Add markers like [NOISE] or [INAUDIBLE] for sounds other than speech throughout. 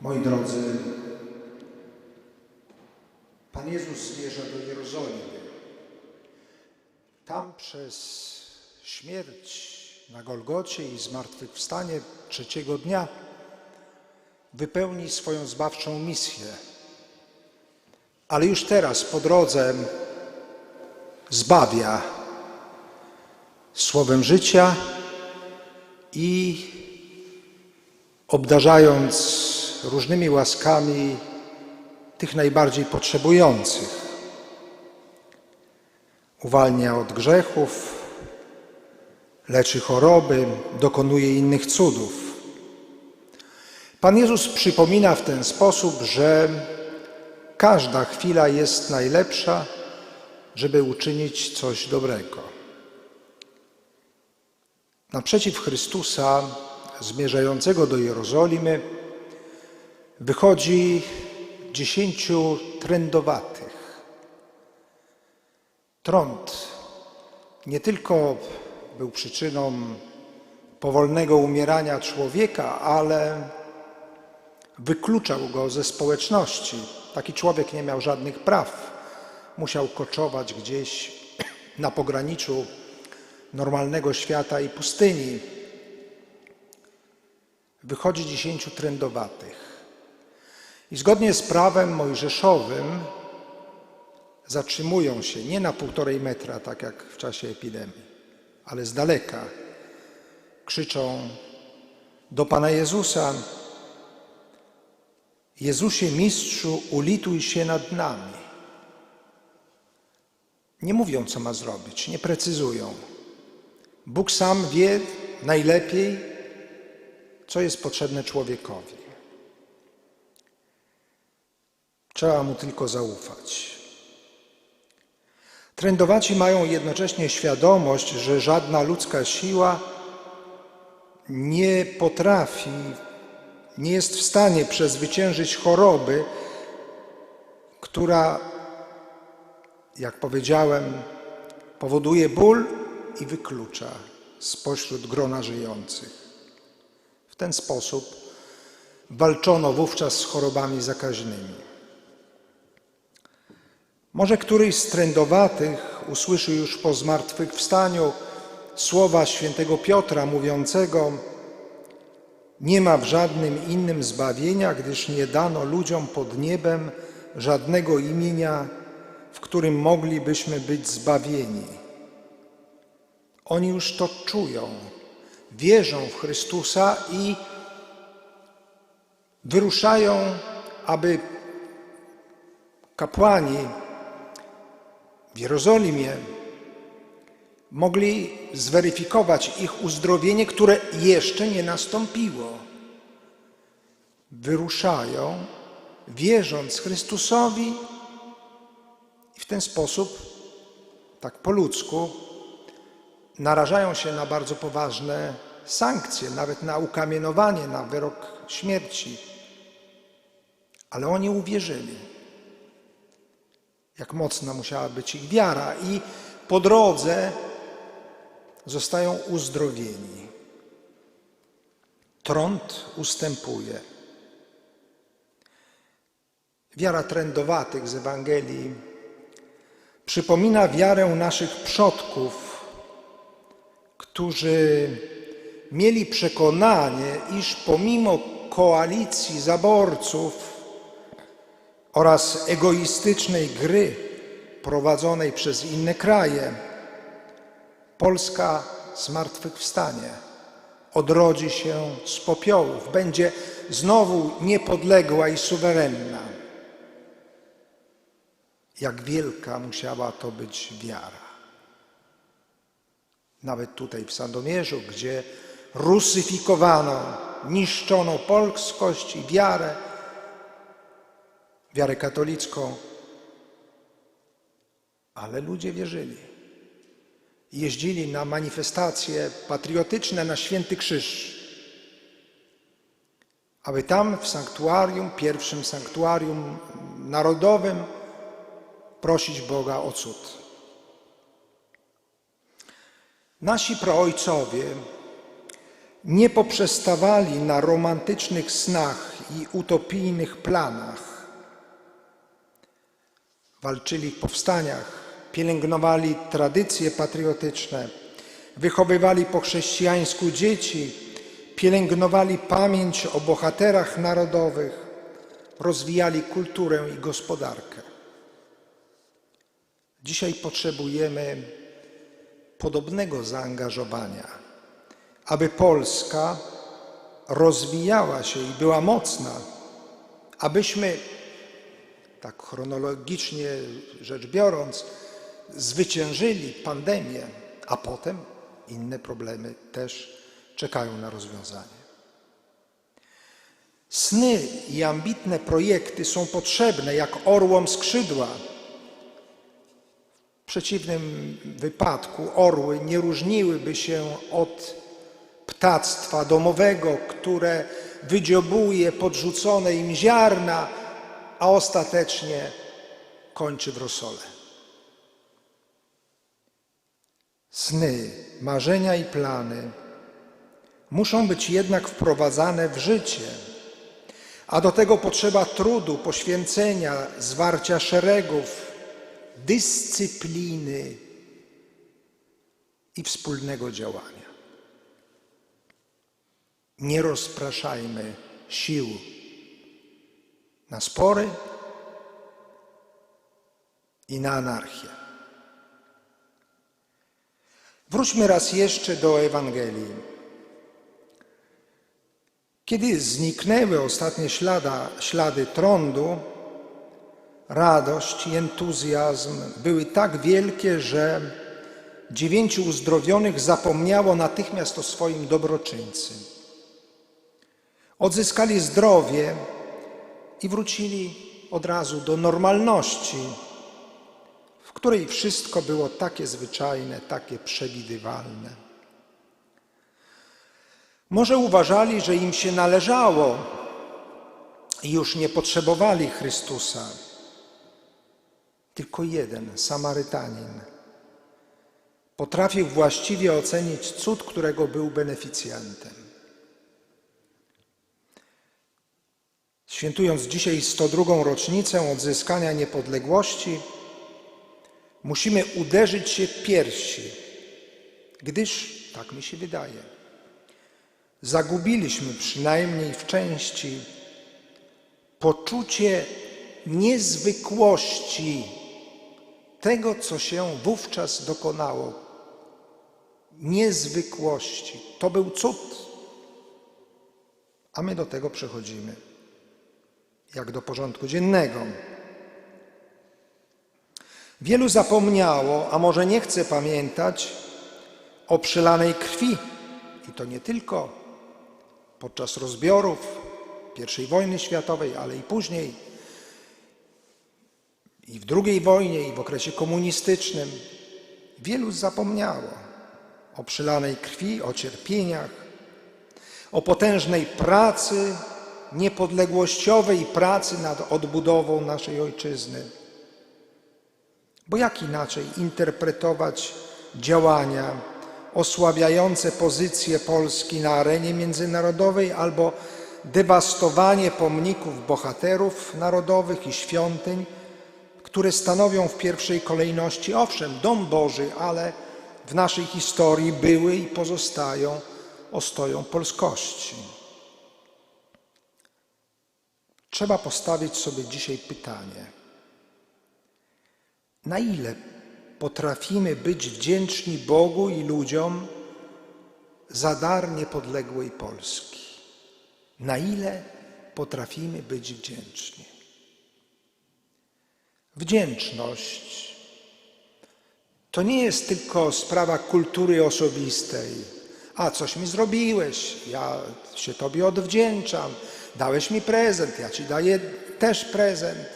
Moi drodzy, Pan Jezus zmierza do Jerozolimy. Tam przez śmierć na Golgocie i zmartwychwstanie trzeciego dnia wypełni swoją zbawczą misję. Ale już teraz po drodze zbawia słowem życia i obdarzając różnymi łaskami tych najbardziej potrzebujących. Uwalnia od grzechów, leczy choroby, dokonuje innych cudów. Pan Jezus przypomina w ten sposób, że każda chwila jest najlepsza, żeby uczynić coś dobrego. Naprzeciw Chrystusa, zmierzającego do Jerozolimy, wychodzi dziesięciu trędowatych. Trąd nie tylko był przyczyną powolnego umierania człowieka, ale wykluczał go ze społeczności. Taki człowiek nie miał żadnych praw. Musiał koczować gdzieś [CLEARS THROAT] na pograniczu normalnego świata i pustyni. Wychodzi dziesięciu trędowatych. I zgodnie z prawem mojżeszowym zatrzymują się nie na półtorej metra, tak jak w czasie epidemii, ale z daleka. Krzyczą do Pana Jezusa: Jezusie Mistrzu, ulituj się nad nami. Nie mówią, co ma zrobić, nie precyzują. Bóg sam wie najlepiej, co jest potrzebne człowiekowi. Trzeba mu tylko zaufać. Trędowaci mają jednocześnie świadomość, że żadna ludzka siła nie potrafi, nie jest w stanie przezwyciężyć choroby, która, jak powiedziałem, powoduje ból i wyklucza spośród grona żyjących. W ten sposób walczono wówczas z chorobami zakaźnymi. Może któryś z trędowatych usłyszy już po zmartwychwstaniu słowa świętego Piotra mówiącego: Nie ma w żadnym innym zbawienia, gdyż nie dano ludziom pod niebem żadnego imienia, w którym moglibyśmy być zbawieni. Oni już to czują, wierzą w Chrystusa i wyruszają, aby kapłani w Jerozolimie mogli zweryfikować ich uzdrowienie, które jeszcze nie nastąpiło. Wyruszają, wierząc Chrystusowi i w ten sposób, tak po ludzku, narażają się na bardzo poważne sankcje, nawet na ukamienowanie, na wyrok śmierci. Ale oni uwierzyli jak mocna musiała być ich wiara, i po drodze zostają uzdrowieni. Trąd ustępuje. Wiara trędowatych z Ewangelii przypomina wiarę naszych przodków, którzy mieli przekonanie, iż pomimo koalicji zaborców, oraz egoistycznej gry prowadzonej przez inne kraje, Polska zmartwychwstanie, odrodzi się z popiołów, będzie znowu niepodległa i suwerenna. Jak wielka musiała to być wiara. Nawet tutaj w Sandomierzu, gdzie rusyfikowano, niszczono polskość i wiarę, wiarę katolicką, ale ludzie wierzyli. Jeździli na manifestacje patriotyczne na Święty Krzyż, aby tam w sanktuarium, pierwszym sanktuarium narodowym, prosić Boga o cud. Nasi praojcowie nie poprzestawali na romantycznych snach i utopijnych planach. Walczyli w powstaniach, pielęgnowali tradycje patriotyczne, wychowywali po chrześcijańsku dzieci, pielęgnowali pamięć o bohaterach narodowych, rozwijali kulturę i gospodarkę. Dzisiaj potrzebujemy podobnego zaangażowania, aby Polska rozwijała się i była mocna, abyśmy, tak chronologicznie rzecz biorąc, zwyciężyli pandemię, a potem inne problemy też czekają na rozwiązanie. Sny i ambitne projekty są potrzebne jak orłom skrzydła. W przeciwnym wypadku orły nie różniłyby się od ptactwa domowego, które wydziobuje podrzucone im ziarna, a ostatecznie kończy w rosole. Sny, marzenia i plany muszą być jednak wprowadzane w życie, a do tego potrzeba trudu, poświęcenia, zwarcia szeregów, dyscypliny i wspólnego działania. Nie rozpraszajmy sił na spory i na anarchię. Wróćmy raz jeszcze do Ewangelii. Kiedy zniknęły ostatnie ślada, ślady trądu, radość i entuzjazm były tak wielkie, że dziewięciu uzdrowionych zapomniało natychmiast o swoim dobroczyńcy. Odzyskali zdrowie i wrócili od razu do normalności, w której wszystko było takie zwyczajne, takie przewidywalne. Może uważali, że im się należało i już nie potrzebowali Chrystusa. Tylko jeden, Samarytanin, potrafił właściwie ocenić cud, którego był beneficjantem. Świętując dzisiaj 102. rocznicę odzyskania niepodległości, musimy uderzyć się piersi, gdyż, tak mi się wydaje, zagubiliśmy przynajmniej w części poczucie niezwykłości tego, co się wówczas dokonało. Niezwykłości. To był cud. A my do tego przechodzimy, jak do porządku dziennego. Wielu zapomniało, a może nie chce pamiętać o przelanej krwi. I to nie tylko podczas rozbiorów I wojny światowej, ale i później, i w II wojnie, i w okresie komunistycznym. Wielu zapomniało o przelanej krwi, o cierpieniach, o potężnej pracy niepodległościowej pracy nad odbudową naszej ojczyzny. Bo jak inaczej interpretować działania osłabiające pozycję Polski na arenie międzynarodowej albo dewastowanie pomników bohaterów narodowych i świątyń, które stanowią w pierwszej kolejności, owszem, dom Boży, ale w naszej historii były i pozostają ostoją polskości. Trzeba postawić sobie dzisiaj pytanie, na ile potrafimy być wdzięczni Bogu i ludziom za dar niepodległej Polski? Na ile potrafimy być wdzięczni? Wdzięczność to nie jest tylko sprawa kultury osobistej. A coś mi zrobiłeś, ja się Tobie odwdzięczam, dałeś mi prezent, ja Ci daję też prezent.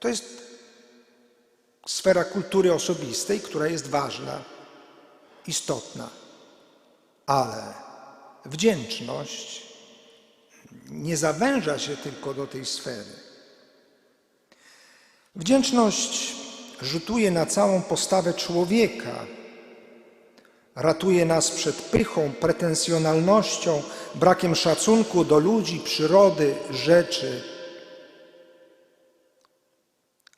To jest sfera kultury osobistej, która jest ważna, istotna. Ale wdzięczność nie zawęża się tylko do tej sfery. Wdzięczność rzutuje na całą postawę człowieka, ratuje nas przed pychą, pretensjonalnością, brakiem szacunku do ludzi, przyrody, rzeczy,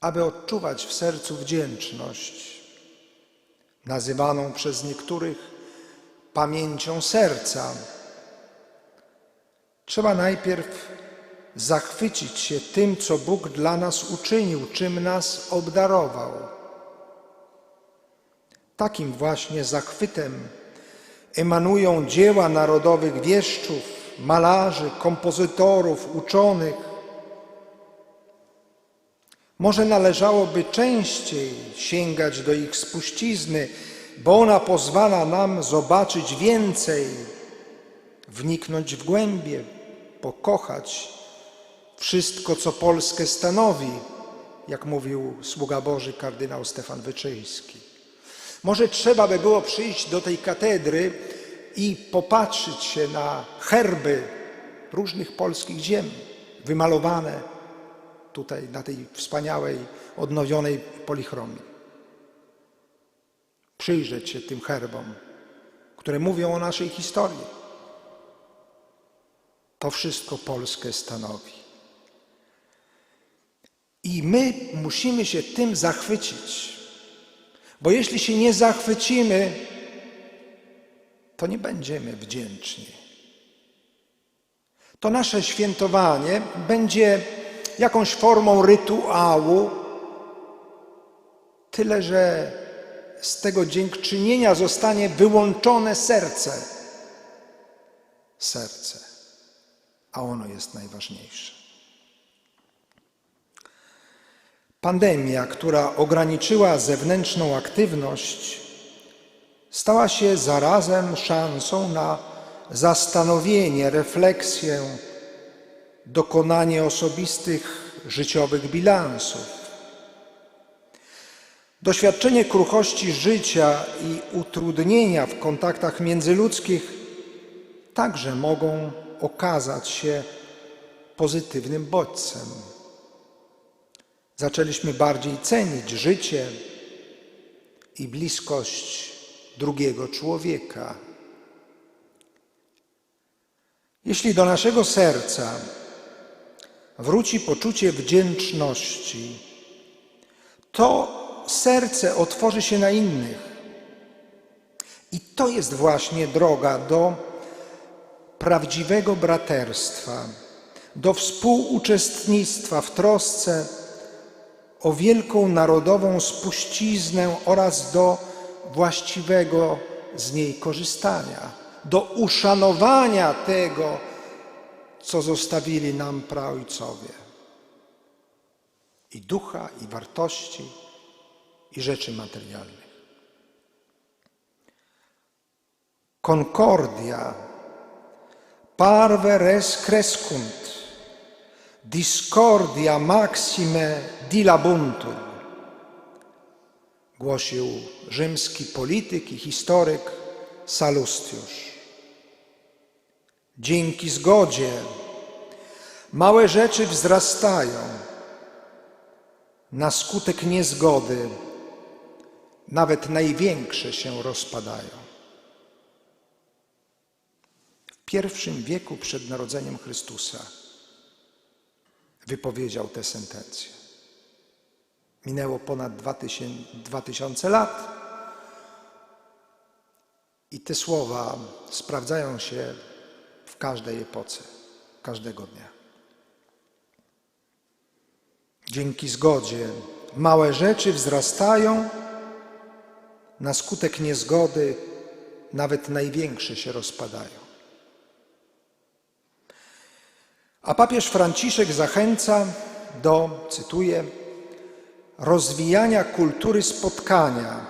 aby odczuwać w sercu wdzięczność, nazywaną przez niektórych pamięcią serca. Trzeba najpierw zachwycić się tym, co Bóg dla nas uczynił, czym nas obdarował. Takim właśnie zachwytem emanują dzieła narodowych wieszczów, malarzy, kompozytorów, uczonych. Może należałoby częściej sięgać do ich spuścizny, bo ona pozwala nam zobaczyć więcej, wniknąć w głębie, pokochać wszystko, co Polskę stanowi, jak mówił sługa Boży kardynał Stefan Wyczyński. Może trzeba by było przyjść do tej katedry i popatrzeć się na herby różnych polskich ziem, wymalowane tutaj na tej wspaniałej, odnowionej polichromii. Przyjrzeć się tym herbom, które mówią o naszej historii. To wszystko Polskę stanowi. I my musimy się tym zachwycić, bo jeśli się nie zachwycimy, to nie będziemy wdzięczni. To nasze świętowanie będzie jakąś formą rytuału, tyle że z tego dziękczynienia zostanie wyłączone serce. Serce, a ono jest najważniejsze. Pandemia, która ograniczyła zewnętrzną aktywność, stała się zarazem szansą na zastanowienie, refleksję, dokonanie osobistych życiowych bilansów. Doświadczenie kruchości życia i utrudnienia w kontaktach międzyludzkich także mogą okazać się pozytywnym bodźcem. Zaczęliśmy bardziej cenić życie i bliskość drugiego człowieka. Jeśli do naszego serca wróci poczucie wdzięczności, to serce otworzy się na innych. I to jest właśnie droga do prawdziwego braterstwa, do współuczestnictwa w trosce o wielką narodową spuściznę oraz do właściwego z niej korzystania, do uszanowania tego, co zostawili nam praojcowie. I ducha, i wartości, i rzeczy materialnych. Concordia, parve res crescunt, discordia maxime dilabuntur, głosił rzymski polityk i historyk Salustiusz. Dzięki zgodzie małe rzeczy wzrastają, na skutek niezgody nawet największe się rozpadają. W pierwszym wieku przed narodzeniem Chrystusa wypowiedział tę sentencję. Minęło ponad dwa tysiące lat i te słowa sprawdzają się w każdej epoce, każdego dnia. Dzięki zgodzie małe rzeczy wzrastają, na skutek niezgody nawet największe się rozpadają. A papież Franciszek zachęca do, cytuję, rozwijania kultury spotkania,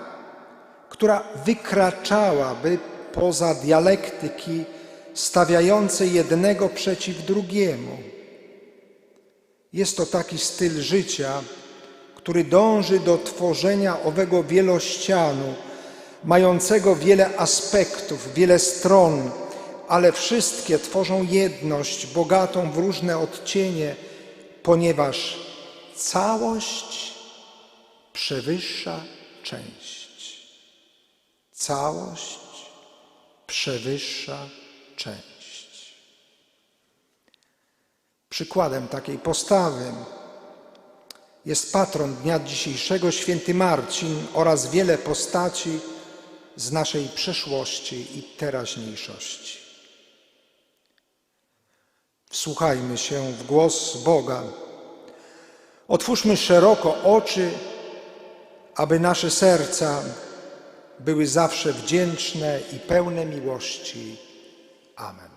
która wykraczałaby poza dialektyki stawiające jednego przeciw drugiemu. Jest to taki styl życia, który dąży do tworzenia owego wielościanu, mającego wiele aspektów, wiele stron, ale wszystkie tworzą jedność bogatą w różne odcienie, ponieważ całość przewyższa część. Całość przewyższa część. Przykładem takiej postawy jest patron dnia dzisiejszego święty Marcin oraz wiele postaci z naszej przeszłości i teraźniejszości. Wsłuchajmy się w głos Boga. Otwórzmy szeroko oczy, aby nasze serca były zawsze wdzięczne i pełne miłości. Amen.